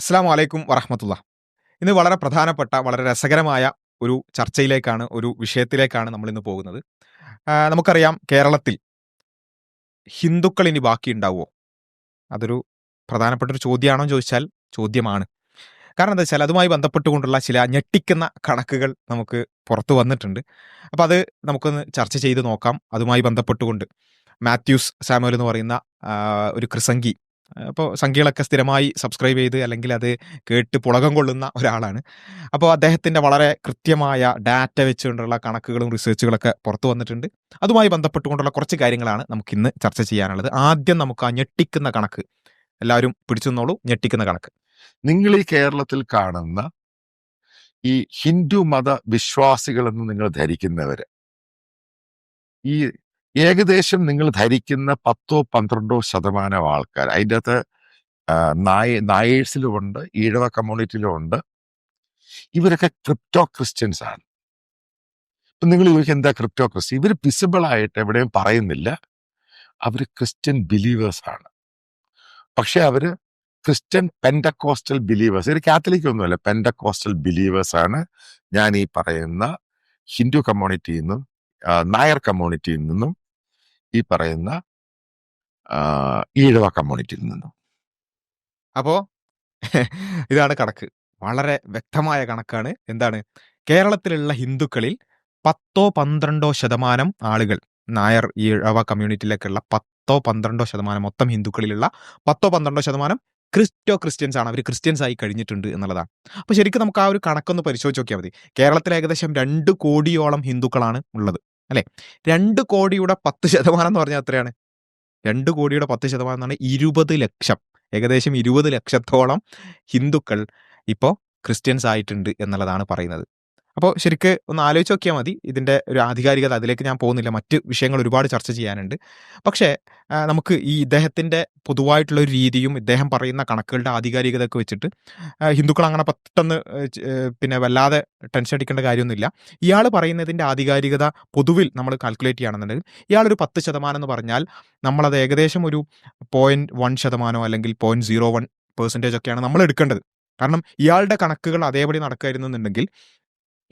അസ്സാം വലൈക്കും വറഹമത്തുള്ള. ഇന്ന് വളരെ പ്രധാനപ്പെട്ട വളരെ രസകരമായ ഒരു ചർച്ചയിലേക്കാണ് ഒരു വിഷയത്തിലേക്കാണ് നമ്മൾ ഇന്ന് പോകുന്നത് നമുക്കറിയാം കേരളത്തിൽ ഹിന്ദുക്കൾ ഇനി ബാക്കി ഉണ്ടാവുമോ അതൊരു പ്രധാനപ്പെട്ട ഒരു ചോദ്യമാണോ ചോദിച്ചാൽ ചോദ്യമാണ്. കാരണം എന്താ വെച്ചാൽ അതുമായി ബന്ധപ്പെട്ടുകൊണ്ടുള്ള ചില ഞെട്ടിക്കുന്ന കണക്കുകൾ നമുക്ക് പുറത്തു വന്നിട്ടുണ്ട്. അപ്പോൾ അത് നമുക്കൊന്ന് ചർച്ച ചെയ്ത് നോക്കാം. അതുമായി ബന്ധപ്പെട്ടുകൊണ്ട് മാത്യൂസ് സാമുവൽ എന്ന് പറയുന്ന ഒരു ക്രിസംഗി അപ്പോൾ സംഖ്യകളൊക്കെ സ്ഥിരമായി സബ്സ്ക്രൈബ് ചെയ്ത് അല്ലെങ്കിൽ അത് കേട്ട് പുളകം കൊള്ളുന്ന ഒരാളാണ്. അപ്പോൾ അദ്ദേഹത്തിന്റെ വളരെ കൃത്യമായ ഡാറ്റ വെച്ചുകൊണ്ടുള്ള കണക്കുകളും റിസർച്ചുകളൊക്കെ പുറത്തു വന്നിട്ടുണ്ട്. അതുമായി ബന്ധപ്പെട്ടുകൊണ്ടുള്ള കുറച്ച് കാര്യങ്ങളാണ് നമുക്ക് ഇന്ന് ചർച്ച ചെയ്യാനുള്ളത്. ആദ്യം നമുക്ക് ആ ഞെട്ടിക്കുന്ന കണക്ക്. എല്ലാവരും പിടിച്ചു ഞെട്ടിക്കുന്ന കണക്ക്. നിങ്ങൾ ഈ കേരളത്തിൽ കാണുന്ന ഈ ഹിന്ദു മത വിശ്വാസികളെന്ന് നിങ്ങൾ ധരിക്കുന്നവര് ഈ ഏകദേശം നിങ്ങൾ ധരിക്കുന്ന പത്തോ പന്ത്രണ്ടോ ശതമാനം ആൾക്കാർ അതിന്റെ അകത്ത് നായ നായേഴ്സിലും ഉണ്ട് ഈഴവ കമ്മ്യൂണിറ്റിയിലും ഉണ്ട്. ഇവരൊക്കെ ക്രിപ്റ്റോ ക്രിസ്ത്യൻസ് ആണ്. ഇപ്പം നിങ്ങൾ ചോദിക്കുക എന്താ ക്രിപ്റ്റോ ക്രിസ്ത്യൻ? ഇവർ വിസിബിൾ ആയിട്ട് എവിടെയും പറയുന്നില്ല. അവർ ക്രിസ്ത്യൻ ബിലീവേഴ്സ് ആണ്. പക്ഷെ അവർ ക്രിസ്ത്യൻ പെൻഡക്കോസ്റ്റൽ ബിലീവേഴ്സ് ഒരു കാത്തലിക് ഒന്നുമല്ല പെൻഡക്കോസ്റ്റൽ ബിലീവേഴ്സ് ആണ്. ഞാൻ ഈ പറയുന്ന ഹിന്ദു കമ്മ്യൂണിറ്റിയിൽ നിന്നും നായർ കമ്മ്യൂണിറ്റിയിൽ നിന്നും ഈ പറയുന്ന ഈഴവ കമ്മ്യൂണിറ്റിയിൽ നിന്നും. അപ്പോ ഇതാണ് കണക്ക്. വളരെ വ്യക്തമായ കണക്കാണ്. എന്താണ്? കേരളത്തിലുള്ള ഹിന്ദുക്കളിൽ പത്തോ പന്ത്രണ്ടോ ശതമാനം ആളുകൾ നായർ ഈഴവ കമ്മ്യൂണിറ്റിയിലേക്കുള്ള പത്തോ പന്ത്രണ്ടോ ശതമാനം മൊത്തം ഹിന്ദുക്കളിലുള്ള പത്തോ പന്ത്രണ്ടോ ശതമാനം ക്രിസ്റ്റോ ക്രിസ്ത്യൻസ് ആണ്. അവർ ക്രിസ്ത്യൻസ് ആയി കഴിഞ്ഞിട്ടുണ്ട് എന്നുള്ളതാണ്. അപ്പോൾ ശരിക്കും നമുക്ക് ആ ഒരു കണക്കൊന്ന് പരിശോധിച്ച് നോക്കിയാൽ മതി. കേരളത്തിൽ ഏകദേശം രണ്ട് കോടിയോളം ഹിന്ദുക്കളാണ് ഉള്ളത്. അല്ലേ? രണ്ട് കോടിയുടെ പത്ത് ശതമാനം എന്ന് പറഞ്ഞാൽ എത്രയാണ്? രണ്ട് കോടിയുടെ പത്ത് ശതമാനം എന്നാണ് ഇരുപത് ലക്ഷം. ഏകദേശം ഇരുപത് ലക്ഷത്തോളം ഹിന്ദുക്കൾ ഇപ്പോൾ ക്രിസ്ത്യൻസ് ആയിട്ടുണ്ട് എന്നുള്ളതാണ് പറയുന്നത്. അപ്പോൾ ശരിക്ക് ഒന്ന് ആലോചിച്ച് നോക്കിയാൽ മതി. ഇതിന്റെ ഒരു ആധികാരികത അതിലേക്ക് ഞാൻ പോകുന്നില്ല. മറ്റ് വിഷയങ്ങൾ ഒരുപാട് ചർച്ച ചെയ്യാനുണ്ട്. പക്ഷേ നമുക്ക് ഈ ഇദ്ദേഹത്തിന്റെ പൊതുവായിട്ടുള്ള ഒരു രീതിയും ഇദ്ദേഹം പറയുന്ന കണക്കുകളുടെ ആധികാരികതയൊക്കെ വെച്ചിട്ട് ഹിന്ദുക്കൾ അങ്ങനെ പെട്ടെന്ന് പിന്നെ വല്ലാതെ ടെൻഷൻ അടിക്കേണ്ട കാര്യമൊന്നുമില്ല. ഇയാൾ പറയുന്നതിന്റെ ആധികാരികത പൊതുവിൽ നമ്മൾ കാൽക്കുലേറ്റ് ചെയ്യുകയാണെന്നുണ്ടെങ്കിൽ ഇയാളൊരു പത്ത് ശതമാനം എന്ന് പറഞ്ഞാൽ നമ്മളത് ഏകദേശം ഒരു പോയിന്റ് വൺ ശതമാനമോ അല്ലെങ്കിൽ പോയിന്റ് സീറോ വൺ പെർസെന്റേജ് ഒക്കെയാണ് നമ്മൾ എടുക്കേണ്ടത്. കാരണം ഇയാളുടെ കണക്കുകൾ അതേപടി നടക്കായിരുന്നുണ്ടെങ്കിൽ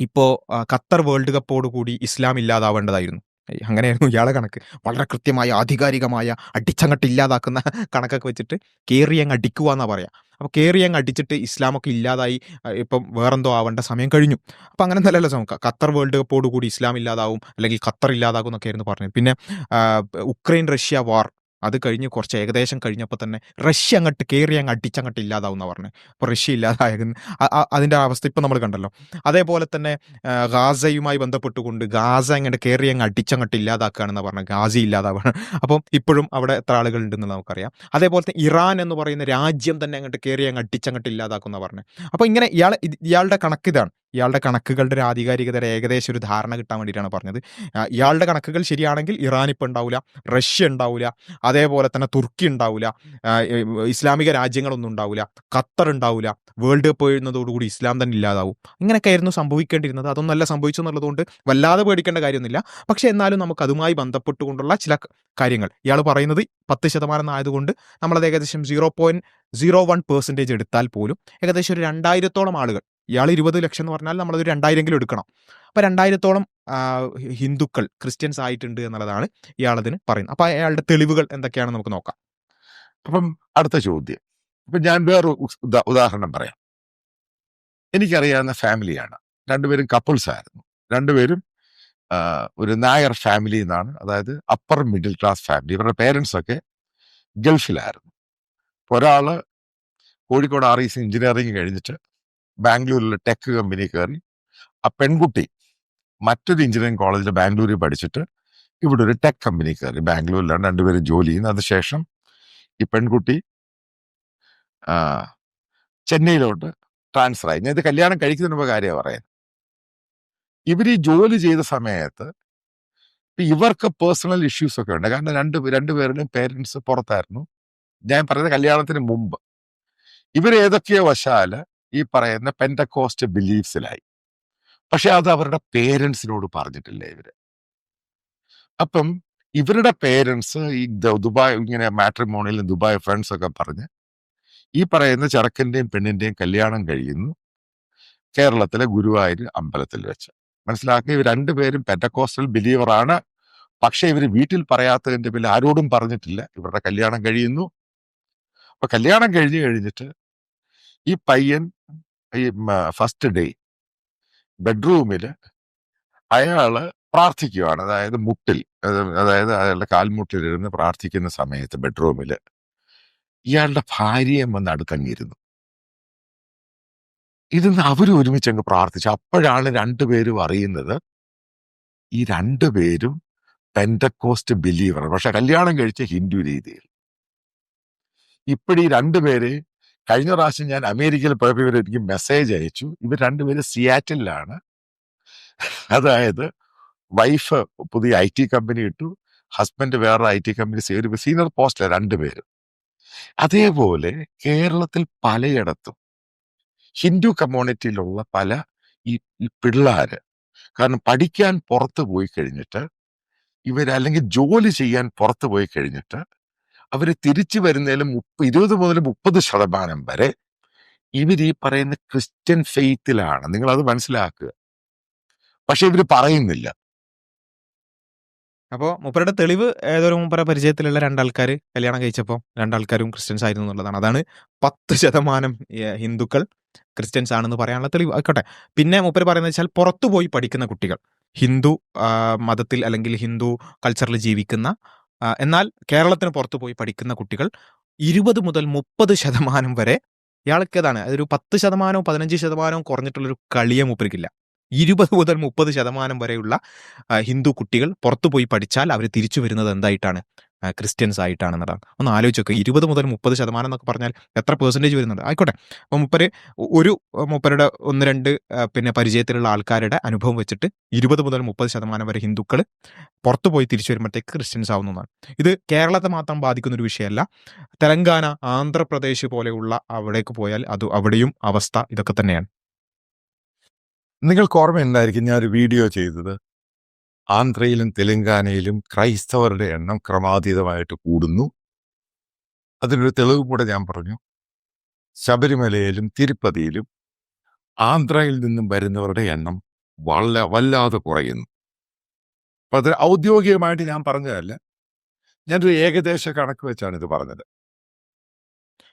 ഇപ്പോൾ ഖത്തർ വേൾഡ് കപ്പോട് കൂടി ഇസ്ലാം ഇല്ലാതാവേണ്ടതായിരുന്നു. അങ്ങനെയായിരുന്നു ഇയാളെ കണക്ക്. വളരെ കൃത്യമായ ആധികാരികമായ അടിച്ചങ്ങട്ട് ഇല്ലാതാക്കുന്ന കണക്കൊക്കെ വെച്ചിട്ട് കയറി അങ്ങ് അടിക്കുക എന്നാ പറയാം. അപ്പോൾ കയറി അങ്ങ് അടിച്ചിട്ട് ഇസ്ലാമൊക്കെ ഇല്ലാതായി ഇപ്പം വേറെന്തോ ആവേണ്ട സമയം കഴിഞ്ഞു. അപ്പോൾ അങ്ങനെ നല്ലല്ലോ നമുക്ക് ഖത്തർ വേൾഡ് കപ്പോട് കൂടി ഇസ്ലാം ഇല്ലാതാവും അല്ലെങ്കിൽ ഖത്തർ ഇല്ലാതാകും എന്നൊക്കെ ആയിരുന്നു പറഞ്ഞത്. പിന്നെ ഉക്രൈൻ റഷ്യ വാർ അത് കഴിഞ്ഞ് കുറച്ച് ഏകദേശം കഴിഞ്ഞപ്പോൾ തന്നെ റഷ്യ അങ്ങോട്ട് കയറി അങ്ങ് അടിച്ചങ്ങോട്ട് ഇല്ലാതാവുന്ന പറഞ്ഞു. അപ്പോൾ റഷ്യ ഇല്ലാതായ അതിന്റെ അവസ്ഥ ഇപ്പം നമ്മൾ കണ്ടല്ലോ. അതേപോലെ തന്നെ ഗാസയുമായി ബന്ധപ്പെട്ടുകൊണ്ട് ഗാസ അങ്ങോട്ട് കയറി അങ്ങ് അടിച്ചങ്ങോട്ട് ഇല്ലാതാക്കുകയാണെന്ന് പറഞ്ഞു. ഗാസി ഇല്ലാതാവുകയാണ് അപ്പം ഇപ്പോഴും അവിടെ എത്ര ആളുകൾ ഉണ്ടെന്ന് നമുക്കറിയാം. അതേപോലെ തന്നെ ഇറാൻ എന്ന് പറയുന്ന രാജ്യം തന്നെ അങ്ങോട്ട് കയറി അങ്ങ് അടിച്ചങ്ങോട്ട് ഇല്ലാതാക്കുന്ന പറഞ്ഞു. അപ്പോൾ ഇങ്ങനെ ഇയാൾ ഇയാളുടെ കണക്ക് ഇതാണ് ഇയാളുടെ കണക്കുകളുടെ ഒരു ആധികാരികതയുടെ ഏകദേശം ഒരു ധാരണ കിട്ടാൻ വേണ്ടിയിട്ടാണ് പറഞ്ഞത്. ഇയാളുടെ കണക്കുകൾ ശരിയാണെങ്കിൽ ഇറാൻ ഇപ്പം ഉണ്ടാവില്ല റഷ്യ ഉണ്ടാവില്ല അതേപോലെ തന്നെ തുർക്കി ഉണ്ടാവില്ല ഇസ്ലാമിക രാജ്യങ്ങളൊന്നും ഉണ്ടാവില്ല ഖത്തർ ഉണ്ടാവില്ല വേൾഡ് കപ്പ് എഴുന്നതോടുകൂടി ഇസ്ലാം തന്നെ ഇല്ലാതാവും. ഇങ്ങനെയൊക്കെ ആയിരുന്നു സംഭവിക്കേണ്ടിയിരുന്നത് അതൊന്നല്ല സംഭവിച്ചു എന്നുള്ളതുകൊണ്ട് വല്ലാതെ പേടിക്കേണ്ട കാര്യമൊന്നുമില്ല. പക്ഷേ എന്നാലും നമുക്ക് അതുമായി ബന്ധപ്പെട്ടുകൊണ്ടുള്ള ചില കാര്യങ്ങൾ. ഇയാൾ പറയുന്നത് പത്ത് ശതമാനം ആയതുകൊണ്ട് നമ്മളത് ഏകദേശം zero point zero one percentage എടുത്താൽ പോലും ഏകദേശം ഒരു രണ്ടായിരത്തോളം ആളുകൾ ഇയാൾ ഇരുപത് ലക്ഷം എന്ന് പറഞ്ഞാൽ നമ്മളൊരു രണ്ടായിരം കിലോ എടുക്കണം. അപ്പോൾ രണ്ടായിരത്തോളം ഹിന്ദുക്കൾ ക്രിസ്ത്യൻസ് ആയിട്ടുണ്ട് എന്നുള്ളതാണ് ഇയാളതിന് പറയുന്നത്. അപ്പോൾ അയാളുടെ തെളിവുകൾ എന്തൊക്കെയാണെന്ന് നമുക്ക് നോക്കാം. അപ്പം അടുത്ത ചോദ്യം. ഇപ്പം ഞാൻ വേറെ ഉദാഹരണം പറയാം. എനിക്കറിയാവുന്ന ഫാമിലിയാണ്. രണ്ടുപേരും കപ്പിൾസ് ആയിരുന്നു. രണ്ടുപേരും ഒരു നായർ ഫാമിലി എന്നാണ്. അതായത് അപ്പർ മിഡിൽ ക്ലാസ് ഫാമിലി ഇവരുടെ പേരൻസ് ഒക്കെ ഗൾഫിലായിരുന്നു. ഒരാൾ Kozhikode R E C engineering കഴിഞ്ഞിട്ട് ബാംഗ്ലൂരിലെ ടെക് കമ്പനി കയറി. ആ പെൺകുട്ടി മറ്റൊരു എഞ്ചിനീയറിംഗ് കോളേജിൽ ബാംഗ്ലൂരിൽ പഠിച്ചിട്ട് ഇവിടെ ഒരു ടെക് കമ്പനി കയറി. ബാംഗ്ലൂരിലാണ് രണ്ടുപേരും ജോലി ചെയ്യുന്നത്. അതിനുശേഷം ഈ പെൺകുട്ടി ചെന്നൈയിലോട്ട് ട്രാൻസ്ഫർ ആയി. ഞാൻ ഇത് കല്യാണം കഴിക്കുന്നതിന് മുമ്പ് കാര്യമാണ് പറയുന്നത്. ഇവർ ഈ ജോലി ചെയ്ത സമയത്ത് ഇവർക്ക് പേഴ്സണൽ ഇഷ്യൂസ് ഒക്കെ ഉണ്ട്. കാരണം രണ്ട് രണ്ടുപേരുടെയും പേരൻസ് പുറത്തായിരുന്നു. ഞാൻ പറയുന്നത് കല്യാണത്തിന് മുമ്പ്. ഇവർ വശാൽ ഈ പറയുന്ന പെൻഡക്കോസ്റ്റ് ബിലീഫ്സിലായി പക്ഷെ അത് അവരുടെ പേരൻസിനോട് പറഞ്ഞിട്ടില്ല ഇവർ. അപ്പം ഇവരുടെ പേരൻസ് ഈ ദുബായ് ഇങ്ങനെ മാട്രിമോണിയിലും ദുബായ് ഫ്രണ്ട്സ് ഒക്കെ പറഞ്ഞ് ഈ പറയുന്ന ചെറുക്കന്റെയും പെണ്ണിന്റെയും കല്യാണം കഴിയുന്നു. കേരളത്തിലെ ഗുരുവായൂർ അമ്പലത്തിൽ വെച്ച്. മനസ്സിലാക്കി? ഇവർ രണ്ടുപേരും പെറ്റക്കോസ്റ്റൽ ബിലീവറാണ് പക്ഷെ ഇവർ വീട്ടിൽ പറയാത്തതിന്റെ പേരിൽ ആരോടും പറഞ്ഞിട്ടില്ല. ഇവരുടെ കല്യാണം കഴിയുന്നു. അപ്പൊ കല്യാണം കഴിഞ്ഞു കഴിഞ്ഞിട്ട് ഈ പയ്യൻ ഈ ഫസ്റ്റ് ഡേ. ബെഡ്റൂമിൽ അയാൾ പ്രാർത്ഥിക്കുകയാണ് അതായത് മുട്ടിൽ അത് അതായത് അയാളുടെ കാൽമുട്ടിലിരുന്ന് പ്രാർത്ഥിക്കുന്ന സമയത്ത് ബെഡ്റൂമിൽ ഇയാളുടെ ഭാര്യയും വന്ന് അടുക്കങ്ങിയിരുന്നു ഇതിന്ന് അവരും ഒരുമിച്ച് അങ്ങ് പ്രാർത്ഥിച്ചു. അപ്പോഴാണ് രണ്ടുപേരും അറിയുന്നത് ഈ രണ്ടുപേരും പെന്റക്കോസ്റ്റ് ബിലീവർ പക്ഷെ കല്യാണം കഴിച്ച ഹിന്ദു രീതിയിൽ. ഇപ്പോഴീ രണ്ടുപേര് കഴിഞ്ഞ പ്രാവശ്യം ഞാൻ അമേരിക്കയിൽ പോയപ്പോൾ ഇവർ എനിക്ക് മെസ്സേജ് അയച്ചു. ഇവർ രണ്ടുപേരും സിയാറ്റിലാണ് അതായത് വൈഫ് പുതിയ ഐ ടി കമ്പനി ഇട്ടു. ഹസ്ബൻഡ് വേറെ ഐ ടി കമ്പനി ഒരു സീനിയർ പോസ്റ്റിലാണ് രണ്ടുപേരും. അതേപോലെ കേരളത്തിൽ പലയിടത്തും ഹിന്ദു കമ്മ്യൂണിറ്റിയിലുള്ള പല ഈ പിള്ളേർ കാരണം പഠിക്കാൻ പുറത്ത് പോയി കഴിഞ്ഞിട്ട് ഇവർ അല്ലെങ്കിൽ ജോലി ചെയ്യാൻ പുറത്ത് പോയി കഴിഞ്ഞിട്ട് അവർ തിരിച്ചു വരുന്നതിൽ മുപ്പ ഇരുപത് മുതൽ മുപ്പത് ശതമാനം വരെ ഇവർ ഈ പറയുന്ന ക്രിസ്ത്യൻ ഫെയ്ത്തിലാണ്. നിങ്ങൾ അത് മനസ്സിലാക്കുക. പക്ഷെ ഇവർ പറയുന്നില്ല. അപ്പോൾ മൂപ്പരുടെ തെളിവ് ഏതൊരു മൂപ്പര പരിചയത്തിലുള്ള രണ്ടാൾക്കാർ കല്യാണം കഴിച്ചപ്പോൾ രണ്ടാൾക്കാരും ക്രിസ്ത്യൻസ് ആയിരുന്നു എന്നുള്ളതാണ്. അതാണ് പത്ത് ശതമാനം ഹിന്ദുക്കൾ ക്രിസ്ത്യൻസ് ആണെന്ന് പറയാനുള്ള തെളിവ്. ആയിക്കോട്ടെ. പിന്നെ മൂപ്പര് പറയുന്നത് വെച്ചാൽ പുറത്തുപോയി പഠിക്കുന്ന കുട്ടികൾ. ഹിന്ദു മതത്തിൽ അല്ലെങ്കിൽ ഹിന്ദു കൾച്ചറിൽ ജീവിക്കുന്ന എന്നാൽ കേരളത്തിന് പുറത്തു പോയി പഠിക്കുന്ന കുട്ടികൾ ഇരുപത് മുതൽ മുപ്പത് ശതമാനം വരെ ഇയാൾക്ക് ഏതാണ് അതൊരു പത്ത് ശതമാനവും പതിനഞ്ച് ശതമാനവും കുറഞ്ഞിട്ടുള്ളൊരു കളിയെ മൂപ്പരിക്കില്ല ഇരുപത് മുതൽ മുപ്പത് ശതമാനം വരെയുള്ള ഹിന്ദു കുട്ടികൾ പുറത്തു പോയി പഠിച്ചാൽ അവർ തിരിച്ചു വരുന്നത് എന്തായിട്ടാണ്? ക്രിസ്ത്യൻസ് ആയിട്ടാണെന്നതാണ് ഒന്ന് ആലോചിച്ച് നോക്കുക ഇരുപത് മുതൽ മുപ്പത് ശതമാനം എന്നൊക്കെ പറഞ്ഞാൽ എത്ര പെർസെന്റേജ് വരുന്നുണ്ട്? ആയിക്കോട്ടെ. അപ്പോൾ മുപ്പര് ഒരു മുപ്പരുടെ ഒന്ന് രണ്ട് പിന്നെ പരിചയത്തിലുള്ള ആൾക്കാരുടെ അനുഭവം വെച്ചിട്ട് ഇരുപത് മുതൽ മുപ്പത് ശതമാനം വരെ ഹിന്ദുക്കൾ പുറത്തു പോയി തിരിച്ചു വരുമ്പോഴത്തേക്ക് ക്രിസ്ത്യൻസ് ആവുന്നതാണ്. ഇത് കേരളത്തെ മാത്രം ബാധിക്കുന്ന ഒരു വിഷയമല്ല. തെലങ്കാന ആന്ധ്രാപ്രദേശ് പോലെയുള്ള അവിടേക്ക് പോയാൽ അത് അവിടെയും അവസ്ഥ ഇതൊക്കെ തന്നെയാണ്. നിങ്ങൾക്ക് ഓർമ്മയുണ്ടായിരിക്കും ഞാൻ ഒരു വീഡിയോ ചെയ്തത്. ആന്ധ്രയിലും തെലങ്കാനയിലും ക്രൈസ്തവരുടെ എണ്ണം ക്രമാതീതമായിട്ട് കൂടുന്നു. അതിനൊരു തെളിവ് കൂടെ ഞാൻ പറഞ്ഞു. ശബരിമലയിലും തിരുപ്പതിയിലും ആന്ധ്രയിൽ നിന്നും വരുന്നവരുടെ എണ്ണം വളരെ വല്ലാതെ കുറയുന്നു. അപ്പം അത് ഔദ്യോഗികമായിട്ട് ഞാൻ പറഞ്ഞതല്ല. ഞാനൊരു ഏകദേശ കണക്ക് വെച്ചാണ് ഇത് പറഞ്ഞത്.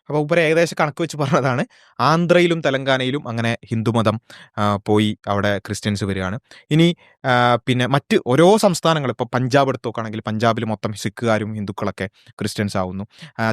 അപ്പോൾ ഉപ്പര ഏകദേശ കണക്ക് വെച്ച് പറഞ്ഞതാണ്. ആന്ധ്രയിലും തെലങ്കാനയിലും അങ്ങനെ ഹിന്ദുമതം പോയി അവിടെ ക്രിസ്ത്യൻസ് വരികയാണ്. ഇനി പിന്നെ മറ്റ് ഓരോ സംസ്ഥാനങ്ങൾ ഇപ്പോൾ പഞ്ചാബ് എടുത്ത് നോക്കുകയാണെങ്കിൽ പഞ്ചാബിൽ മൊത്തം സിഖുകാരും ഹിന്ദുക്കളൊക്കെ ക്രിസ്ത്യൻസ് ആവുന്നു.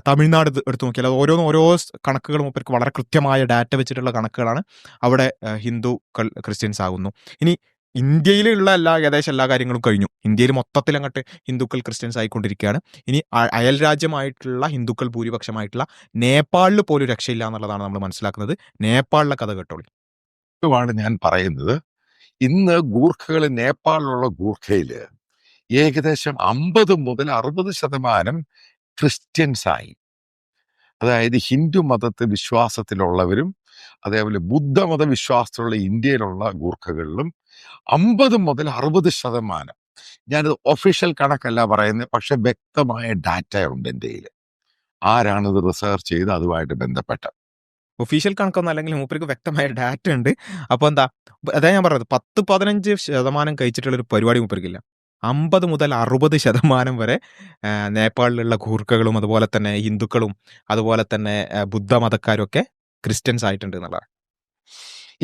തമിഴ്നാട് എടുത്ത് നോക്കിയാൽ ഓരോന്നും ഓരോ കണക്കുകളും മൂപ്പർക്ക് വളരെ കൃത്യമായ ഡാറ്റ വെച്ചിട്ടുള്ള കണക്കുകളാണ് അവിടെ ഹിന്ദുക്കൾ ക്രിസ്ത്യൻസ് ആകുന്നു ഇനി ഇന്ത്യയിലുള്ള എല്ലാ ഏകദേശം എല്ലാ കാര്യങ്ങളും കഴിഞ്ഞു. ഇന്ത്യയിൽ മൊത്തത്തിൽ അങ്ങോട്ട് ഹിന്ദുക്കൾ ക്രിസ്ത്യൻസ് ആയിക്കൊണ്ടിരിക്കുകയാണ്. ഇനി അയൽ രാജ്യമായിട്ടുള്ള ഹിന്ദുക്കൾ ഭൂരിപക്ഷമായിട്ടുള്ള നേപ്പാളിൽ പോലും രക്ഷയില്ല എന്നുള്ളതാണ് നമ്മൾ മനസ്സിലാക്കുന്നത്. നേപ്പാളിലെ കഥ കേട്ടോളൂ ാണ് ഞാൻ പറയുന്നത്. ഇന്ന് ഗൂർഖകൾ നേപ്പാളിലുള്ള ഗൂർഖയിൽ ഏകദേശം അമ്പത് മുതൽ അറുപത് ശതമാനം ക്രിസ്ത്യൻസായി. അതായത് ഹിന്ദു മതത്തെ വിശ്വാസത്തിലുള്ളവരും അതേപോലെ ബുദ്ധമത വിശ്വാസത്തിലുള്ള ഇന്ത്യയിലുള്ള ഗൂർഖകളിലും അമ്പത് മുതൽ അറുപത് ശതമാനം. ഞാനിത് ഒഫീഷ്യൽ കണക്കല്ല പറയുന്നത് പക്ഷെ വ്യക്തമായ ഡാറ്റ ഉണ്ട് എന്റെ കയ്യിൽ ആരാണിത് റിസർച്ച് ചെയ്ത് അതുമായിട്ട് ബന്ധപ്പെട്ട. ഒഫീഷ്യൽ കണക്കൊന്നും അല്ലെങ്കിൽ മൂപ്പർക്ക് വ്യക്തമായ ഡാറ്റ ഉണ്ട് അപ്പോൾ എന്താ അതാ ഞാൻ പറഞ്ഞത് പത്ത് പതിനഞ്ച് ശതമാനം കഴിച്ചിട്ടുള്ള ഒരു പരിപാടി മൂപ്പർക്കില്ല. അമ്പത് മുതൽ അറുപത് ശതമാനം വരെ നേപ്പാളിലുള്ള ഖൂർക്കകളും അതുപോലെ തന്നെ ഹിന്ദുക്കളും അതുപോലെ തന്നെ ബുദ്ധമതക്കാരും ഒക്കെ ക്രിസ്ത്യൻസ് ആയിട്ടുണ്ട് എന്നുള്ളതാണ്.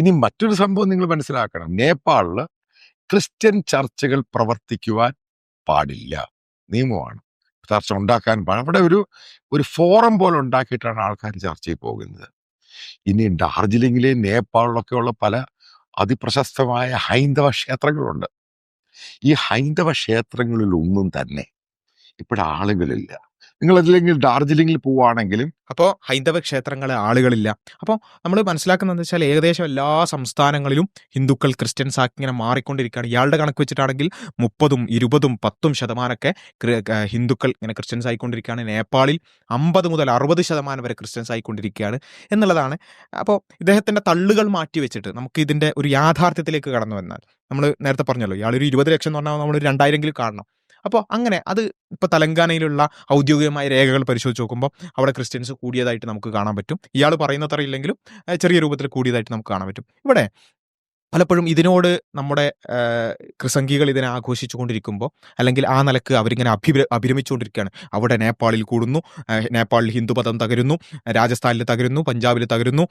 ഇനി മറ്റൊരു സംഭവം നിങ്ങൾ മനസ്സിലാക്കണം. നേപ്പാളിൽ ക്രിസ്ത്യൻ ചർച്ചുകൾ പ്രവർത്തിക്കുവാൻ പാടില്ല. നിയമമാണ്. ചർച്ച ഉണ്ടാക്കാൻ പാടില്ല. അവിടെ ഒരു ഒരു ഫോറം പോലെ ഉണ്ടാക്കിയിട്ടാണ് ആൾക്കാർ ചർച്ചയിൽ പോകുന്നത്. ഇനി ഡാർജിലിംഗിലെയും നേപ്പാളിലൊക്കെ ഉള്ള പല അതിപ്രശസ്തമായ ഹൈന്ദവ ക്ഷേത്രങ്ങളുണ്ട്. ഈ ഹൈന്ദവ ക്ഷേത്രങ്ങളിലൊന്നും തന്നെ ഇപ്പോൾ ആളുകളില്ല നിങ്ങൾ അതില്ലെങ്കിൽ ഡാർജിലിംഗിൽ പോവുകയാണെങ്കിലും അപ്പോൾ ഹൈന്ദവ ക്ഷേത്രങ്ങളെ ആളുകളില്ല. അപ്പോൾ നമ്മൾ മനസ്സിലാക്കുന്നത് വെച്ചാൽ ഏകദേശം എല്ലാ സംസ്ഥാനങ്ങളിലും ഹിന്ദുക്കൾ ക്രിസ്ത്യൻസ് ആക്കി ഇങ്ങനെ മാറിക്കൊണ്ടിരിക്കുകയാണ്. ഇയാളുടെ കണക്ക് വെച്ചിട്ടാണെങ്കിൽ മുപ്പതും ഇരുപതും പത്തും ശതമാനമൊക്കെ ഹിന്ദുക്കൾ ഇങ്ങനെ ക്രിസ്ത്യൻസ് ആയിക്കൊണ്ടിരിക്കുകയാണ്. നേപ്പാളിൽ അമ്പത് മുതൽ അറുപത് ശതമാനം വരെ ക്രിസ്ത്യൻസ് ആയിക്കൊണ്ടിരിക്കുകയാണ് എന്നുള്ളതാണ്. അപ്പോൾ ഇദ്ദേഹത്തിന്റെ തള്ളുകൾ മാറ്റി വെച്ചിട്ട് നമുക്ക് ഇതിന്റെ ഒരു യാഥാർത്ഥ്യത്തിലേക്ക് കടന്നു വന്നാൽ നമ്മൾ നേരത്തെ പറഞ്ഞല്ലോ ഇയാളൊരു ഇരുപത് ലക്ഷം എന്ന് പറഞ്ഞാൽ നമ്മൾ രണ്ടായിരമെങ്കിലും കാണണം. അപ്പോൾ അങ്ങനെ അത് ഇപ്പോൾ തെലങ്കാനയിലുള്ള ഔദ്യോഗികമായ രേഖകൾ പരിശോധിച്ച് നോക്കുമ്പോൾ അവിടെ ക്രിസ്ത്യൻസ് കൂടിയതായിട്ട് നമുക്ക് കാണാൻ പറ്റും. ഇയാൾ പറയുന്നത്ര ഇല്ലെങ്കിലും ചെറിയ രൂപത്തിൽ കൂടിയതായിട്ട് നമുക്ക് കാണാൻ പറ്റും. ഇവിടെ പലപ്പോഴും ഇതിനോട് നമ്മുടെ ക്രിസംഗികൾ ഇതിനെ ആഘോഷിച്ചുകൊണ്ടിരിക്കുമ്പോൾ അല്ലെങ്കിൽ ആ നിലയ്ക്ക് അവരിങ്ങനെ അഭിര അഭിരമിച്ചുകൊണ്ടിരിക്കുകയാണ്. അവിടെ നേപ്പാളിൽ കൂടുന്നു നേപ്പാളിൽ ഹിന്ദുമതം തകരുന്നു രാജസ്ഥാനിൽ തകരുന്നു പഞ്ചാബിൽ തകരുന്നു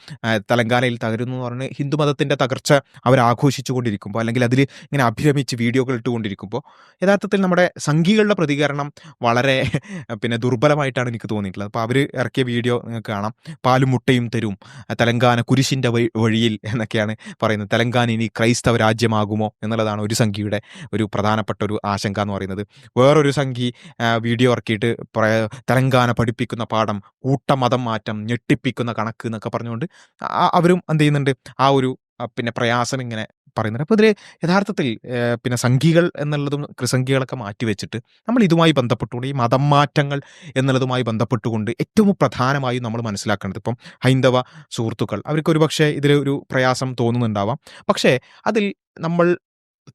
തെലങ്കാനയിൽ തകരുന്നു എന്ന് പറഞ്ഞ് ഹിന്ദുമതത്തിന്റെ തകർച്ച അവർ ആഘോഷിച്ചുകൊണ്ടിരിക്കുമ്പോൾ അല്ലെങ്കിൽ അതിൽ ഇങ്ങനെ അഭിരമിച്ച് വീഡിയോകൾ ഇട്ടുകൊണ്ടിരിക്കുമ്പോൾ യഥാർത്ഥത്തിൽ നമ്മുടെ സംഘികളുടെ പ്രതികരണം വളരെ പിന്നെ ദുർബലമായിട്ടാണ് എനിക്ക് തോന്നിയിട്ടുള്ളത്. അപ്പോൾ അവർ ഇറക്കിയ വീഡിയോ നിങ്ങൾക്ക് കാണാം. പാലും മുട്ടയും തരും തെലങ്കാന കുരിശിന്റെ വഴിയിൽ എന്നൊക്കെയാണ് പറയുന്നത്. തെലങ്കാന ഇനി ക്രൈസ്തവ രാജ്യമാകുമോ എന്നുള്ളതാണ് ഒരു സംഖ്യയുടെ ഒരു പ്രധാനപ്പെട്ട ഒരു ആശങ്ക എന്ന് പറയുന്നത്. വേറൊരു സംഖ്യ വീഡിയോ ഇറക്കിയിട്ട് തെലങ്കാന പഠിപ്പിക്കുന്ന പാഠം കൂട്ടമതം മാറ്റം ഞെട്ടിപ്പിക്കുന്ന കണക്ക് എന്നൊക്കെ പറഞ്ഞുകൊണ്ട് അവരും എന്ത് ചെയ്യുന്നുണ്ട് ആ ഒരു പിന്നെ പ്രയാസം ഇങ്ങനെ പറയുന്നുണ്ട്. അപ്പോൾ ഇതിൽ യഥാർത്ഥത്തിൽ പിന്നെ സംഖികൾ എന്നുള്ളതും കൃസംഖികളൊക്കെ മാറ്റിവെച്ചിട്ട് നമ്മൾ ഇതുമായി ബന്ധപ്പെട്ടുകൊണ്ട് ഈ മതം മാറ്റങ്ങൾ എന്നുള്ളതുമായി ബന്ധപ്പെട്ടുകൊണ്ട് ഏറ്റവും പ്രധാനമായും നമ്മൾ മനസ്സിലാക്കേണ്ടത് ഇപ്പം ഹൈന്ദവ സുഹൃത്തുക്കൾ അവർക്ക് ഒരു പക്ഷേ ഇതിൽ ഒരു പ്രയാസം തോന്നുന്നുണ്ടാവാം. പക്ഷേ അതിൽ നമ്മൾ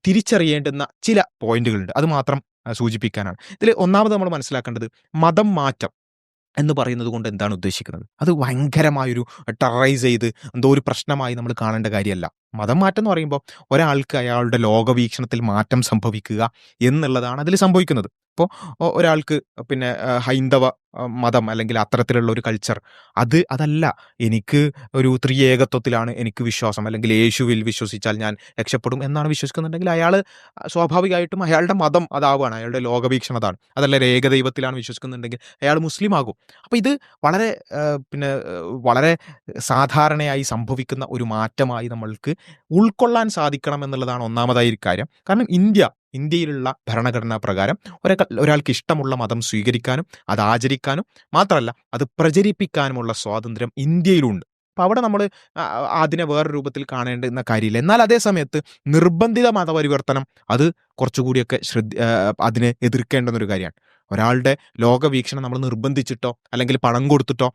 തിരിച്ചറിയേണ്ടുന്ന ചില പോയിന്റുകളുണ്ട്. അത് മാത്രം സൂചിപ്പിക്കാനാണ്. ഇതിൽ ഒന്നാമത് നമ്മൾ മനസ്സിലാക്കേണ്ടത് മതം മാറ്റം. എന്ന് പറയുന്നത് കൊണ്ട് എന്താണ് ഉദ്ദേശിക്കുന്നത്? അത് ഭയങ്കരമായൊരു ടെററൈസ് ചെയ്ത് എന്തോ ഒരു പ്രശ്നമായി നമ്മൾ കാണേണ്ട കാര്യമല്ല. മതം മാറ്റം എന്ന് പറയുമ്പോൾ ഒരാൾക്ക് അയാളുടെ ലോകവീക്ഷണത്തിൽ മാറ്റം സംഭവിക്കുക എന്നുള്ളതാണ് അതിൽ സംഭവിക്കുന്നത്. ഇപ്പോൾ ഒരാൾക്ക് പിന്നെ ഹൈന്ദവ മതം അല്ലെങ്കിൽ അത്തരത്തിലുള്ള ഒരു കൾച്ചർ അത് അതല്ല. എനിക്ക് ഒരു ത്രിയേകത്വത്തിലാണ് എനിക്ക് വിശ്വാസം. അല്ലെങ്കിൽ യേശുവിൽ വിശ്വസിച്ചാൽ ഞാൻ രക്ഷപ്പെടും എന്നാണ് വിശ്വസിക്കുന്നുണ്ടെങ്കിൽ അയാൾ സ്വാഭാവികമായിട്ടും അയാളുടെ മതം അതാവുകയാണ്. അയാളുടെ ലോകവീക്ഷണം അതാണ് അതല്ല ഏകദൈവത്തിലാണ് വിശ്വസിക്കുന്നുണ്ടെങ്കിൽ അയാൾ മുസ്ലിം ആകും അപ്പോൾ ഇത് വളരെ പിന്നെ വളരെ സാധാരണയായി സംഭവിക്കുന്ന ഒരു മാറ്റമായി നമ്മൾക്ക് ഉൾക്കൊള്ളാൻ സാധിക്കണം എന്നുള്ളതാണ് ഒന്നാമതായി കാര്യം. കാരണം ഇന്ത്യ ഇന്ത്യയിലുള്ള ഭരണഘടനാ പ്രകാരം ഒരാൾക്ക് ഒരാൾക്ക് ഇഷ്ടമുള്ള മതം സ്വീകരിക്കാനും അത് ആചരിക്കാനും മാത്രമല്ല അത് പ്രചരിപ്പിക്കാനുമുള്ള സ്വാതന്ത്ര്യം ഇന്ത്യയിലുണ്ട്. അപ്പോൾ അവിടെ നമ്മൾ അതിനെ വേറെ രൂപത്തിൽ കാണേണ്ടുന്ന കാര്യമില്ല. എന്നാൽ അതേ സമയത്ത് നിർബന്ധിത മതപരിവർത്തനം അത് കുറച്ചുകൂടിയൊക്കെ ശ്രദ്ധ അതിനെ എതിർക്കേണ്ടുന്ന ഒരു കാര്യമാണ്. ഒരാളുടെ ലോകവീക്ഷണം നമ്മൾ നിർബന്ധിച്ചിട്ടോ അല്ലെങ്കിൽ പണം കൊടുത്തിട്ടോ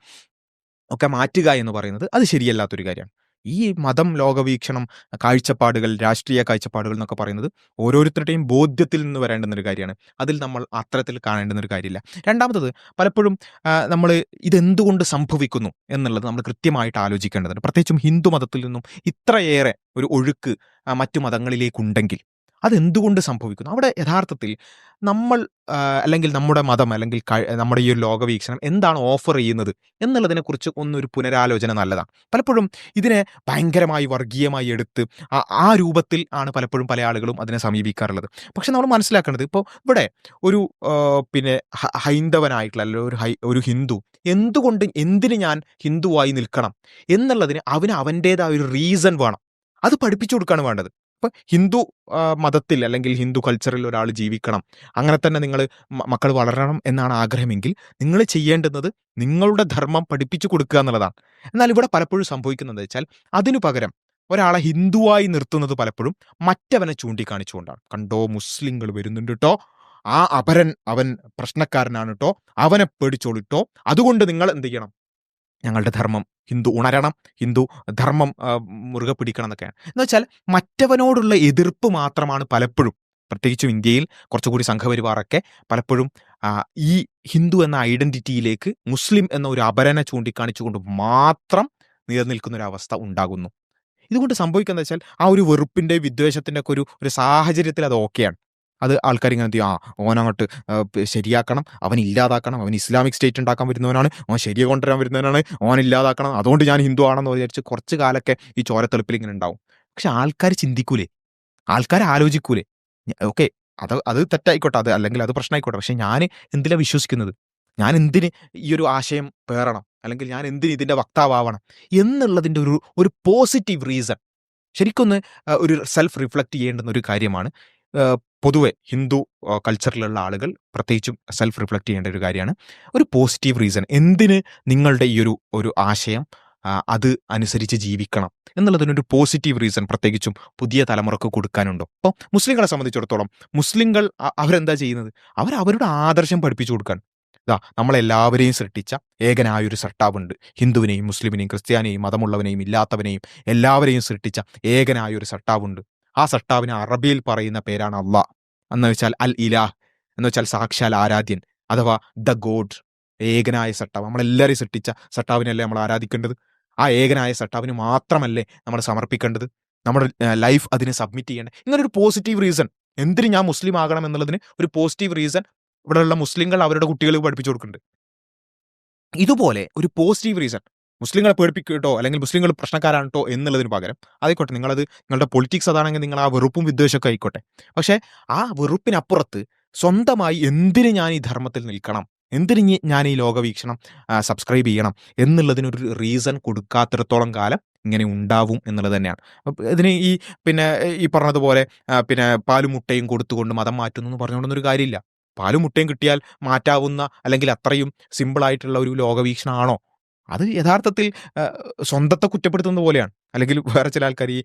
ഒക്കെ മാറ്റുക എന്ന് പറയുന്നത് അത് ശരിയല്ലാത്തൊരു കാര്യമാണ്. ഈ മതം ലോകവീക്ഷണം കാഴ്ചപ്പാടുകൾ രാഷ്ട്രീയ കാഴ്ചപ്പാടുകൾ എന്നൊക്കെ പറയുന്നത് ഓരോരുത്തരുടെയും ബോധ്യത്തിൽ നിന്ന് വരേണ്ടുന്ന ഒരു കാര്യമാണ്. അതിൽ നമ്മൾ അത്തരത്തിൽ കാണേണ്ടുന്ന ഒരു കാര്യമില്ല. രണ്ടാമത്തത് പലപ്പോഴും നമ്മൾ ഇതെന്തുകൊണ്ട് സംഭവിക്കുന്നു എന്നുള്ളത് നമ്മൾ കൃത്യമായിട്ട് ആലോചിക്കേണ്ടതുണ്ട്. പ്രത്യേകിച്ചും ഹിന്ദു മതത്തിൽ നിന്നും ഇത്രയേറെ ഒരു ഒഴുക്ക് മറ്റു മതങ്ങളിലേക്കുണ്ടെങ്കിൽ അതെന്തുകൊണ്ട് സംഭവിക്കുന്നു? അവിടെ യഥാർത്ഥത്തിൽ നമ്മൾ അല്ലെങ്കിൽ നമ്മുടെ മതം അല്ലെങ്കിൽ നമ്മുടെ ഈ ഒരു ലോകവീക്ഷണം എന്താണ് ഓഫർ ചെയ്യുന്നത് എന്നുള്ളതിനെക്കുറിച്ച് ഒന്നൊരു പുനരാലോചന നല്ലതാണ്. പലപ്പോഴും ഇതിനെ ഭയങ്കരമായി വർഗീയമായി എടുത്ത് ആ രൂപത്തിൽ ആണ് പലപ്പോഴും പല ആളുകളും അതിനെ സമീപിക്കാറുള്ളത്. പക്ഷെ നമ്മൾ മനസ്സിലാക്കേണ്ടത് ഇപ്പോൾ ഇവിടെ ഒരു പിന്നെ ഹൈന്ദവനായിട്ടുള്ള അല്ലെങ്കിൽ ഒരു ഹൈ ഒരു ഹിന്ദു എന്തുകൊണ്ട് എന്തിന് ഞാൻ ഹിന്ദുവായി നിൽക്കണം എന്നുള്ളതിന് അവന് അവന്റേതായ ഒരു റീസൺ വേണം. അത് പഠിപ്പിച്ചു കൊടുക്കുകയാണ് വേണ്ടത്. ഇപ്പം ഹിന്ദു മതത്തിൽ അല്ലെങ്കിൽ ഹിന്ദു കൾച്ചറിൽ ഒരാൾ ജീവിക്കണം. അങ്ങനെ തന്നെ നിങ്ങൾ മക്കൾ വളരണം എന്നാണ് ആഗ്രഹമെങ്കിൽ നിങ്ങൾ ചെയ്യേണ്ടുന്നത് നിങ്ങളുടെ ധർമ്മം പഠിപ്പിച്ചു കൊടുക്കുക എന്നുള്ളതാണ്. എന്നാൽ ഇവിടെ പലപ്പോഴും സംഭവിക്കുന്നത് വെച്ചാൽ അതിനു പകരം ഒരാളെ ഹിന്ദുവായി നിർത്തുന്നത് പലപ്പോഴും മറ്റവനെ ചൂണ്ടിക്കാണിച്ചുകൊണ്ടാണ്. കണ്ടോ മുസ്ലിങ്ങൾ വരുന്നുണ്ട് കേട്ടോ ആ അപരൻ അവൻ പ്രശ്നക്കാരനാണ് കേട്ടോ അവനെ പേടിച്ചോളിട്ടോ അതുകൊണ്ട് നിങ്ങൾ എന്ത് ചെയ്യണം? ഞങ്ങളുടെ ധർമ്മം. ഹിന്ദു ഉണരണം ഹിന്ദു ധർമ്മം മുറുകെ പിടിക്കണം എന്നൊക്കെയാണ് എന്ന് വെച്ചാൽ മറ്റവനോടുള്ള എതിർപ്പ് മാത്രമാണ് പലപ്പോഴും പ്രത്യേകിച്ചും ഇന്ത്യയിൽ കുറച്ചുകൂടി സംഘപരിവാറൊക്കെ പലപ്പോഴും ഈ ഹിന്ദു എന്ന ഐഡന്റിറ്റിയിലേക്ക് മുസ്ലിം എന്ന ഒരു അപരനെ ചൂണ്ടിക്കാണിച്ചുകൊണ്ട് മാത്രം നിലനിൽക്കുന്ന ഒരു അവസ്ഥ ഉണ്ടാകുന്നു. ഇതുകൊണ്ട് സംഭവിക്കുന്നത് വെച്ചാൽ ആ ഒരു വെറുപ്പിന്റെ വിദ്വേഷത്തിന്റെ ഒക്കെ ഒരു ഒരു സാഹചര്യത്തിൽ അത് ഓക്കെയാണ്. അത് ആൾക്കാർ ഇങ്ങനെ എന്ത് ചെയ്യും? ആ ഓനങ്ങോട്ട് ശരിയാക്കണം അവൻ ഇല്ലാതാക്കണം അവൻ ഇസ്ലാമിക് സ്റ്റേറ്റ് ഉണ്ടാക്കാൻ വരുന്നവനാണ് അവൻ ശരിയെ കൊണ്ടുവരാൻ വരുന്നവനാണ് ഓൻ ഇല്ലാതാക്കണം അതുകൊണ്ട് ഞാൻ ഹിന്ദു ആണെന്ന് വിചാരിച്ച് കുറച്ച് കാലമൊക്കെ ഈ ചോരത്തെളുപ്പിൽ ഇങ്ങനെ ഉണ്ടാവും. പക്ഷെ ആൾക്കാർ ചിന്തിക്കൂലേ ആൾക്കാർ ആലോചിക്കൂലേ. ഓക്കെ അത് അത് തെറ്റായിക്കോട്ടെ അത് അല്ലെങ്കിൽ അത് പ്രശ്നമായിക്കോട്ടെ പക്ഷെ ഞാൻ എന്തിനാണ് വിശ്വസിക്കുന്നത്? ഞാൻ എന്തിന് ഈ ഒരു ആശയം പേറണം അല്ലെങ്കിൽ ഞാൻ എന്തിന് ഇതിന്റെ വക്താവണം എന്നുള്ളതിന്റെ ഒരു ഒരു പോസിറ്റീവ് റീസൺ ശരിക്കൊന്ന് ഒരു സെൽഫ് റിഫ്ലക്റ്റ് ചെയ്യേണ്ടുന്ന ഒരു കാര്യമാണ് പൊതുവെ ഹിന്ദു കൾച്ചറിലുള്ള ആളുകൾ പ്രത്യേകിച്ചും സെൽഫ് റിഫ്ലക്റ്റ് ചെയ്യേണ്ട ഒരു കാര്യമാണ്. ഒരു പോസിറ്റീവ് റീസൺ എന്തിന് നിങ്ങളുടെ ഈ ഒരു ഒരു ആശയം അത് അനുസരിച്ച് ജീവിക്കണം എന്നുള്ളതിനൊരു പോസിറ്റീവ് റീസൺ പ്രത്യേകിച്ചും പുതിയ തലമുറയ്ക്ക് കൊടുക്കാനുണ്ടോ? അപ്പോൾ മുസ്ലിങ്ങളെ സംബന്ധിച്ചിടത്തോളം മുസ്ലിങ്ങൾ അവരെന്താ ചെയ്യുന്നത്? അവർ അവരുടെ ആദർശം പഠിപ്പിച്ചു കൊടുക്കാൻ. ഇതാ നമ്മളെല്ലാവരെയും സൃഷ്ടിച്ച ഏകനായ ഒരു സട്ടാവുണ്ട്. ഹിന്ദുവിനെയും മുസ്ലിമിനെയും ക്രിസ്ത്യാനിയെയും മതമുള്ളവനെയും ഇല്ലാത്തവനെയും എല്ലാവരെയും സൃഷ്ടിച്ച ഏകനായൊരു സട്ടാവുണ്ട്. ആ സട്ടാവിന് അറബിയിൽ പറയുന്ന പേരാണ് അള്ളാ. എന്ന് വെച്ചാൽ അൽ ഇലാഹ് എന്ന് വെച്ചാൽ സാക്ഷാൽ ആരാധ്യൻ അഥവാ ദ ഗോഡ് ഏകനായ സട്ടാവ് നമ്മളെല്ലാവരെയും സൃഷ്ടിച്ച സട്ടാവിനല്ലേ നമ്മൾ ആരാധിക്കേണ്ടത്? ആ ഏകനായ സട്ടാവിന് മാത്രമല്ലേ നമ്മൾ സമർപ്പിക്കേണ്ടത്? നമ്മുടെ ലൈഫ് അതിന് സബ്മിറ്റ് ചെയ്യേണ്ടത്? ഇങ്ങനെ ഒരു പോസിറ്റീവ് റീസൺ എന്തിന് ഞാൻ മുസ്ലിം ആകണം എന്നുള്ളതിന് ഒരു പോസിറ്റീവ് റീസൺ ഇവിടെയുള്ള മുസ്ലിങ്ങൾ അവരുടെ കുട്ടികൾക്ക് പഠിപ്പിച്ചു കൊടുക്കുന്നുണ്ട്. ഇതുപോലെ ഒരു പോസിറ്റീവ് റീസൺ മുസ്ലിങ്ങളെ പേടിപ്പിക്കട്ടോ അല്ലെങ്കിൽ മുസ്ലിങ്ങൾ പ്രശ്നക്കാരാണ് കേട്ടോ എന്നുള്ളതിന് പകരം ആയിക്കോട്ടെ നിങ്ങളത് നിങ്ങളുടെ പൊളിറ്റിക്സ് അതാണെങ്കിൽ നിങ്ങൾ ആ വെറുപ്പും വിദ്വേഷമൊക്കെ ആയിക്കോട്ടെ. പക്ഷേ ആ വെറുപ്പിനപ്പുറത്ത് സ്വന്തമായി എന്തിന് ഞാൻ ഈ ധർമ്മത്തിൽ നിൽക്കണം? എന്തിന് ഞാൻ ഈ ലോകവീക്ഷണം സബ്സ്ക്രൈബ് ചെയ്യണം എന്നുള്ളതിനൊരു റീസൺ കൊടുക്കാത്തിടത്തോളം കാലം ഇങ്ങനെ ഉണ്ടാവും എന്നുള്ളത് തന്നെയാണ്. ഇതിന് ഈ പിന്നെ ഈ പറഞ്ഞതുപോലെ പിന്നെ പാലും മുട്ടയും കൊടുത്തുകൊണ്ട് മതം മാറ്റുന്നു എന്ന് പറഞ്ഞുകൊണ്ടൊന്നും ഒരു കാര്യമില്ല. പാലും മുട്ടയും കിട്ടിയാൽ മാറ്റാവുന്ന അല്ലെങ്കിൽ അത്രയും സിമ്പിളായിട്ടുള്ള ഒരു ലോകവീക്ഷണമാണോ അത് യഥാർത്ഥത്തിൽ സ്വന്തത്തെ കുറ്റപ്പെടുത്തുന്നത് പോലെയാണ്. അല്ലെങ്കിൽ വേറെ ചില ആൾക്കാർ ഈ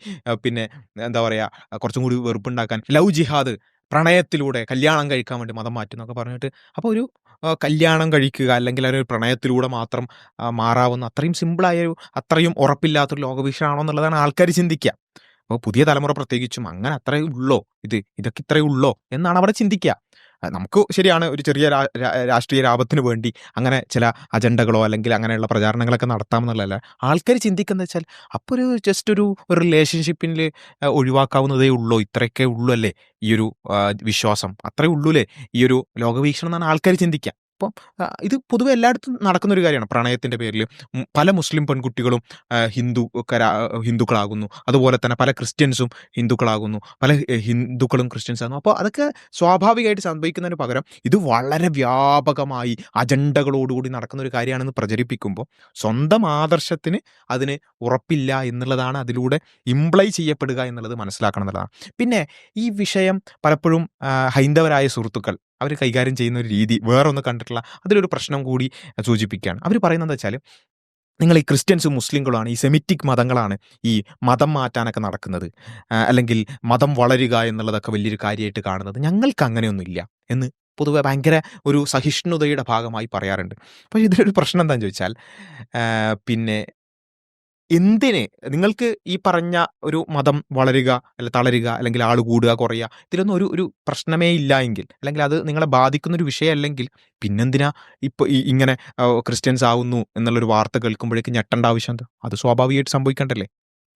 പിന്നെ എന്താ പറയുക കുറച്ചും കൂടി വെറുപ്പുണ്ടാക്കാൻ ലവ് ജിഹാദ് പ്രണയത്തിലൂടെ കല്യാണം കഴിക്കാൻ വേണ്ടി മതം മാറ്റുന്നൊക്കെ പറഞ്ഞിട്ട് അപ്പോൾ ഒരു കല്യാണം കഴിക്കുക അല്ലെങ്കിൽ ഒരു പ്രണയത്തിലൂടെ മാത്രം മാറാവുന്ന അത്രയും സിമ്പിളായ ഒരു അത്രയും ഉറപ്പില്ലാത്തൊരു ലോകവീക്ഷണമാണോ എന്നുള്ളതാണ് ആൾക്കാർ ചിന്തിക്കുക അപ്പോൾ പുതിയ തലമുറ പ്രത്യേകിച്ചും അങ്ങനെ അത്രയേ ഉള്ളോ? ഇത് ഇതൊക്കെ ഇത്രയേ ഉള്ളോ? എന്നാണ് അവിടെ ചിന്തിക്കുക നമുക്ക് ശരിയാണ് ഒരു ചെറിയ രാഷ്ട്രീയ ലാഭത്തിന് വേണ്ടി അങ്ങനെ ചില അജണ്ടകളോ അല്ലെങ്കിൽ അങ്ങനെയുള്ള പ്രചാരണങ്ങളൊക്കെ നടത്താമെന്നുള്ളതല്ല. ആൾക്കാർ ചിന്തിക്കുന്നത് വെച്ചാൽ അപ്പോൾ ഒരു ജസ്റ്റ് ഒരു റിലേഷൻഷിപ്പിൽ ഒഴിവാക്കാവുന്നതേ ഉള്ളൂ ഇത്രയൊക്കെ ഉള്ളൂ അല്ലേ? ഈ ഒരു വിശ്വാസം വിശ്വാസം. അത്രേ അല്ലേ? ഈ ഒരു ലോകവീക്ഷണം എന്നാണ് ആൾക്കാർ ചിന്തിക്കുക അപ്പം ഇത് പൊതുവെ എല്ലായിടത്തും നടക്കുന്ന ഒരു കാര്യമാണ് പ്രണയത്തിന്റെ പേരിൽ പല മുസ്ലിം പെൺകുട്ടികളും ഹിന്ദു കരാ ഹിന്ദുക്കളാകുന്നു. അതുപോലെ തന്നെ പല ക്രിസ്ത്യൻസും ഹിന്ദുക്കളാകുന്നു. പല ഹിന്ദുക്കളും ക്രിസ്ത്യൻസ് ആകുന്നു അപ്പോൾ അതൊക്കെ സ്വാഭാവികമായിട്ട് സംഭവിക്കുന്നതിന് പകരം ഇത് വളരെ വ്യാപകമായി അജണ്ടകളോടുകൂടി നടക്കുന്ന ഒരു കാര്യമാണെന്ന് പ്രചരിപ്പിക്കുമ്പോൾ സ്വന്തം ആദർശത്തിന് അതിന് ഉറപ്പില്ല എന്നുള്ളതാണ് അതിലൂടെ ഇംപ്ലൈ ചെയ്യപ്പെടുക എന്നുള്ളത് മനസ്സിലാക്കണം എന്നുള്ളതാണ്. പിന്നെ ഈ വിഷയം പലപ്പോഴും ഹൈന്ദവരായ സുഹൃത്തുക്കൾ അവർ കൈകാര്യം ചെയ്യുന്ന ഒരു രീതി വേറെ ഒന്ന് കണ്ടിട്ടില്ല അതിലൊരു പ്രശ്നം കൂടി സൂചിപ്പിക്കുകയാണ്. അവർ പറയുന്നത് വെച്ചാൽ നിങ്ങൾ ഈ ക്രിസ്ത്യൻസും മുസ്ലിങ്ങളുമാണ് ഈ സെമിറ്റിക് മതങ്ങളാണ് ഈ മതം മാറ്റാനൊക്കെ നടക്കുന്നത്. അല്ലെങ്കിൽ മതം വളരുക എന്നുള്ളതൊക്കെ വലിയൊരു കാര്യമായിട്ട് കാണുന്നത്. ഞങ്ങൾക്ക് അങ്ങനെയൊന്നുമില്ല എന്ന് പൊതുവെ ഭയങ്കര ഒരു സഹിഷ്ണുതയുടെ ഭാഗമായി പറയാറുണ്ട്. അപ്പോൾ ഇതിലൊരു പ്രശ്നം എന്താണെന്ന് ചോദിച്ചാൽ പിന്നെ എന്തിന് നിങ്ങൾക്ക് ഈ പറഞ്ഞ ഒരു മതം വളരുക അല്ല തളരുക അല്ലെങ്കിൽ ആൾ കൂടുക കുറയുക ഇതിലൊന്നും ഒരു ഒരു പ്രശ്നമേ ഇല്ല എങ്കിൽ അല്ലെങ്കിൽ അത് നിങ്ങളെ ബാധിക്കുന്ന ഒരു വിഷയമല്ലെങ്കിൽ പിന്നെന്തിനാ ഇപ്പോൾ ഇങ്ങനെ ക്രിസ്ത്യൻസ് ആവുന്നു എന്നുള്ളൊരു വാർത്ത കേൾക്കുമ്പോഴേക്ക് ഞെട്ടേണ്ട ആവശ്യം എന്താ? അത് സ്വാഭാവികമായിട്ട് സംഭവിക്കണ്ടല്ലേ?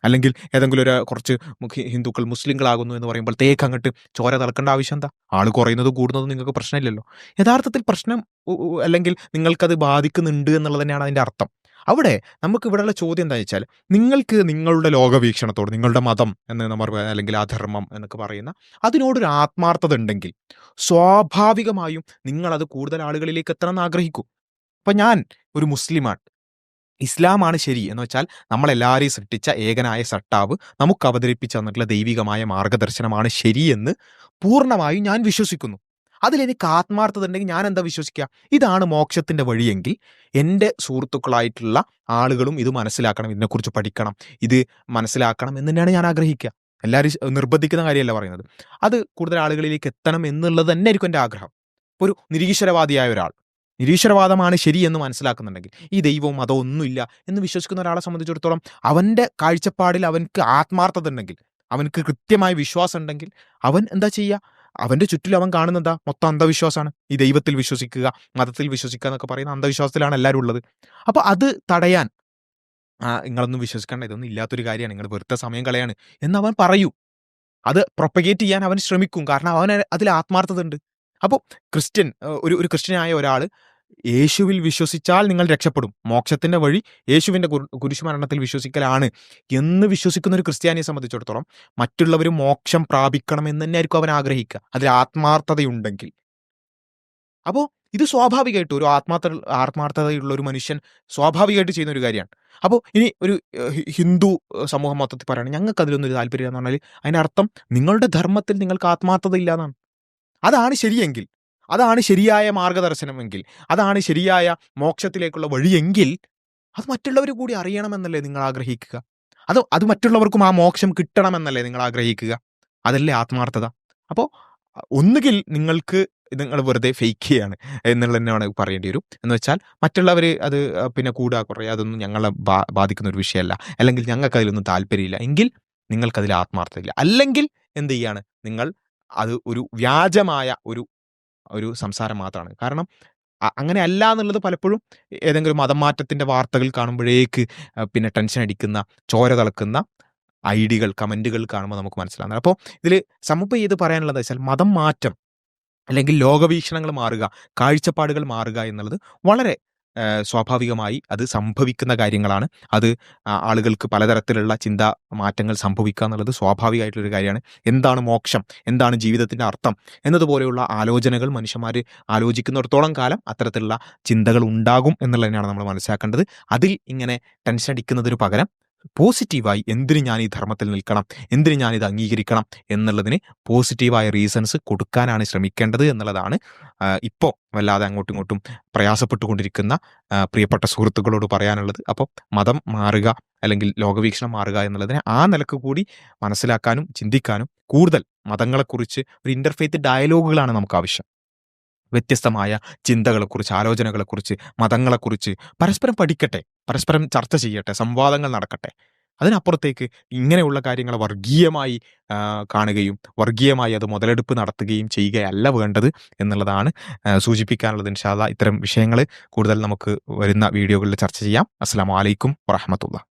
അല്ലെങ്കിൽ ഏതെങ്കിലും ഒരു കുറച്ച് ഹിന്ദുക്കൾ മുസ്ലിങ്ങളാകുന്നു എന്ന് പറയുമ്പോൾ തേക്ക് അങ്ങോട്ട് ചോര തിളക്കേണ്ട ആവശ്യം എന്താ? ആൾ കുറയുന്നത് കൂടുന്നതും നിങ്ങൾക്ക് പ്രശ്നമില്ലല്ലോ. യഥാർത്ഥത്തിൽ പ്രശ്നം അല്ലെങ്കിൽ നിങ്ങൾക്കത് ബാധിക്കുന്നുണ്ട് എന്നുള്ളത് തന്നെയാണ് അതിന്റെ അർത്ഥം. അവിടെ നമുക്ക് ഇവിടെയുള്ള ചോദ്യം എന്താ വെച്ചാൽ നിങ്ങൾക്ക് നിങ്ങളുടെ ലോകവീക്ഷണത്തോട് നിങ്ങളുടെ മതം എന്ന് നമ്മൾ അല്ലെങ്കിൽ അധർമ്മം എന്നൊക്കെ പറയുന്ന അതിനോടൊരു ആത്മാർത്ഥത ഉണ്ടെങ്കിൽ സ്വാഭാവികമായും നിങ്ങളത് കൂടുതൽ ആളുകളിലേക്ക് എത്തണം എന്ന് ആഗ്രഹിക്കും. അപ്പം ഞാൻ ഒരു മുസ്ലിമാണ്. ഇസ്ലാമാണ് ശരി എന്ന് വെച്ചാൽ നമ്മളെല്ലാവരെയും സൃഷ്ടിച്ച ഏകനായ സട്ടാവ് നമുക്ക് അവതരിപ്പിച്ചു തന്നിട്ടുള്ള ദൈവികമായ മാർഗദർശനമാണ് ശരിയെന്ന് പൂർണമായും ഞാൻ വിശ്വസിക്കുന്നു. അതിലെനിക്ക് ആത്മാർത്ഥത ഉണ്ടെങ്കിൽ ഞാൻ എന്താ വിശ്വസിക്കുക? ഇതാണ് മോക്ഷത്തിന്റെ വഴിയെങ്കിൽ എന്റെ സുഹൃത്തുക്കളായിട്ടുള്ള ആളുകളും ഇത് മനസ്സിലാക്കണം ഇതിനെക്കുറിച്ച് പഠിക്കണം ഇത് മനസ്സിലാക്കണം എന്ന് തന്നെയാണ് ഞാൻ ആഗ്രഹിക്കുക. എല്ലാവരും നിർബന്ധിക്കുന്ന കാര്യമല്ല പറയുന്നത്. അത് കൂടുതൽ ആളുകളിലേക്ക് എത്തണം എന്നുള്ളത് തന്നെ ആയിരിക്കും എന്റെ ആഗ്രഹം. ഒരു നിരീശ്വരവാദിയായ ഒരാൾ. നിരീശ്വരവാദമാണ് ശരിയെന്ന് മനസ്സിലാക്കുന്നുണ്ടെങ്കിൽ ഈ ദൈവവും അതോ ഒന്നുമില്ല എന്ന് വിശ്വസിക്കുന്ന ഒരാളെ സംബന്ധിച്ചിടത്തോളം അവന്റെ കാഴ്ചപ്പാടിൽ അവൻക്ക് ആത്മാർത്ഥത ഉണ്ടെങ്കിൽ അവൻക്ക് കൃത്യമായ വിശ്വാസം ഉണ്ടെങ്കിൽ അവൻ എന്താ ചെയ്യുക? അവന്റെ ചുറ്റിലും അവൻ കാണുന്നതാ മൊത്തം അന്ധവിശ്വാസമാണ്. ഈ ദൈവത്തിൽ വിശ്വസിക്കുക മതത്തിൽ വിശ്വസിക്കുക എന്നൊക്കെ പറയുന്ന അന്ധവിശ്വാസത്തിലാണ് എല്ലാവരും ഉള്ളത്. അപ്പോൾ അത് തടയാൻ നിങ്ങളൊന്നും വിശ്വസിക്കേണ്ട ഇതൊന്നും ഇല്ലാത്തൊരു കാര്യമാണ്. നിങ്ങൾ വെറുതെ സമയം കളയാണ് എന്ന് അവൻ പറയൂ. അത് പ്രൊപ്പഗേറ്റ് ചെയ്യാൻ അവൻ ശ്രമിക്കും. കാരണം അവൻ അതിൽ ആത്മാർത്ഥത ഉണ്ട് അപ്പോൾ ക്രിസ്ത്യൻ ഒരു ഒരു ക്രിസ്ത്യനായ ഒരാൾ യേശുവിൽ വിശ്വസിച്ചാൽ നിങ്ങൾ രക്ഷപ്പെടും. മോക്ഷത്തിന്റെ വഴി യേശുവിന്റെ കുരു- കുരിശുമരണത്തിൽ വിശ്വസിക്കലാണ്. എന്ന് വിശ്വസിക്കുന്ന ഒരു ക്രിസ്ത്യാനിയെ സംബന്ധിച്ചിടത്തോളം മറ്റുള്ളവർ മോക്ഷം പ്രാപിക്കണം എന്ന് തന്നെയായിരിക്കും അവൻ ആഗ്രഹിക്കുക. അതിൽ ആത്മാർത്ഥതയുണ്ടെങ്കിൽ. അപ്പോൾ ഇത് സ്വാഭാവികമായിട്ട് ഒരു ആത്മാർത്ഥ ആത്മാർത്ഥതയുള്ള ഒരു മനുഷ്യൻ സ്വാഭാവികമായിട്ട് ചെയ്യുന്ന ഒരു കാര്യമാണ്. അപ്പോൾ ഇനി ഒരു ഹിന്ദു സമൂഹം മൊത്തത്തിൽ പറയുകയാണെങ്കിൽ ഞങ്ങൾക്ക് അതിലൊന്നും ഒരു താല്പര്യം എന്ന് പറഞ്ഞാൽ അതിനർത്ഥം നിങ്ങളുടെ ധർമ്മത്തിൽ നിങ്ങൾക്ക് ആത്മാർത്ഥത ഇല്ല എന്നാണ്. അതാണ് ശരിയെങ്കിൽ. അതാണ് ശരിയായ മാർഗദർശനമെങ്കിൽ അതാണ് ശരിയായ മോക്ഷത്തിലേക്കുള്ള വഴിയെങ്കിൽ അത് മറ്റുള്ളവർ കൂടി അറിയണമെന്നല്ലേ നിങ്ങൾ ആഗ്രഹിക്കുക? അത് അത് മറ്റുള്ളവർക്കും ആ മോക്ഷം കിട്ടണമെന്നല്ലേ നിങ്ങൾ ആഗ്രഹിക്കുക? അതല്ലേ ആത്മാർത്ഥത. അപ്പോൾ ഒന്നുകിൽ നിങ്ങൾക്ക് നിങ്ങൾ വെറുതെ ഫേക്ക് ചെയ്യാണ് എന്നുള്ളത് തന്നെയാണ് പറയേണ്ടി വരും. എന്ന് വെച്ചാൽ മറ്റുള്ളവർ അത് പിന്നെ കൂടുക കുറയുക അതൊന്നും ഞങ്ങളെ ബാ- ബാധിക്കുന്ന ഒരു വിഷയമല്ല. അല്ലെങ്കിൽ ഞങ്ങൾക്ക് അതിലൊന്നും താല്പര്യമില്ല എങ്കിൽ നിങ്ങൾക്കതിൽ ആത്മാർത്ഥതയില്ല. അല്ലെങ്കിൽ എന്ത് ചെയ്യാണ്? നിങ്ങൾ അത് ഒരു വ്യാജമായ ഒരു ഒരു സംസാരം മാത്രമാണ്. കാരണം അങ്ങനെ അല്ല എന്നുള്ളത് പലപ്പോഴും ഏതെങ്കിലും മതമാറ്റത്തിന്റെ വാർത്തകൾ കാണുമ്പോഴേക്ക് പിന്നെ ടെൻഷൻ അടിക്കുന്ന, ചോര തിളക്കുന്ന ഐഡികൾ, കമന്റുകൾ കാണുമ്പോൾ നമുക്ക് മനസ്സിലാകുന്നത് അപ്പോൾ ഇതിൽ സമൂഹ ചെയ്ത് പറയാനുള്ളത് വെച്ചാൽ മതം മാറ്റം അല്ലെങ്കിൽ ലോകവീക്ഷണങ്ങൾ മാറുക, കാഴ്ചപ്പാടുകൾ മാറുക എന്നുള്ളത് വളരെ സ്വാഭാവികമായി അത് സംഭവിക്കുന്ന കാര്യങ്ങളാണ്. അത് ആളുകൾക്ക് പലതരത്തിലുള്ള ചിന്താ മാറ്റങ്ങൾ സംഭവിക്കുക എന്നുള്ളത് സ്വാഭാവികമായിട്ടുള്ളൊരു കാര്യമാണ്. എന്താണ് മോക്ഷം? എന്താണ് ജീവിതത്തിന്റെ അർത്ഥം? എന്നതുപോലെയുള്ള ആലോചനകൾ മനുഷ്യന്മാർ ആലോചിക്കുന്നിടത്തോളം കാലം അത്തരത്തിലുള്ള ചിന്തകൾ ഉണ്ടാകും എന്നുള്ളതിനാണ് നമ്മൾ മനസ്സിലാക്കേണ്ടത്. അതിൽ ഇങ്ങനെ ടെൻഷൻ അടിക്കുന്നതിന് പകരം പോസിറ്റീവായി എന്തിന് ഞാൻ ഈ ധർമ്മത്തിൽ നിൽക്കണം? എന്തിന് ഇത് അംഗീകരിക്കണം? എന്നുള്ളതിന് പോസിറ്റീവായ റീസൺസ് കൊടുക്കാനാണ് ശ്രമിക്കേണ്ടത് എന്നുള്ളതാണ് ഇപ്പോൾ വല്ലാതെ അങ്ങോട്ടും ഇങ്ങോട്ടും പ്രയാസപ്പെട്ടുകൊണ്ടിരിക്കുന്ന പ്രിയപ്പെട്ട സുഹൃത്തുക്കളോട് പറയാനുള്ളത്. അപ്പോൾ മതം മാറുക അല്ലെങ്കിൽ ലോകവീക്ഷണം മാറുക എന്നുള്ളതിനെ ആ നിലയ്ക്ക് കൂടി മനസ്സിലാക്കാനും ചിന്തിക്കാനും കൂടുതൽ മതങ്ങളെക്കുറിച്ച് ഒരു ഇന്റർഫെയ്ത്ത് ഡയലോഗുകളാണ് നമുക്ക് ആവശ്യം. വ്യത്യസ്തമായ ചിന്തകളെക്കുറിച്ച്, ആലോചനകളെക്കുറിച്ച്, മതങ്ങളെക്കുറിച്ച് പരസ്പരം പഠിക്കട്ടെ, പരസ്പരം ചർച്ച ചെയ്യട്ടെ, സംവാദങ്ങൾ നടക്കട്ടെ. അതിനപ്പുറത്തേക്ക് ഇങ്ങനെയുള്ള കാര്യങ്ങൾ വർഗീയമായി കാണുകയും വർഗീയമായി അത് മുതലെടുപ്പ് നടത്തുകയും ചെയ്യുകയല്ല വേണ്ടത് എന്നുള്ളതാണ് സൂചിപ്പിക്കാനുള്ളത്. ഇൻഷാ അല്ലാഹ് ഇത്തരം വിഷയങ്ങൾ കൂടുതൽ നമുക്ക് വരുന്ന വീഡിയോകളിൽ ചർച്ച ചെയ്യാം. അസ്സാം വലൈക്കും വറഹ്മത്തുള്ളാഹി.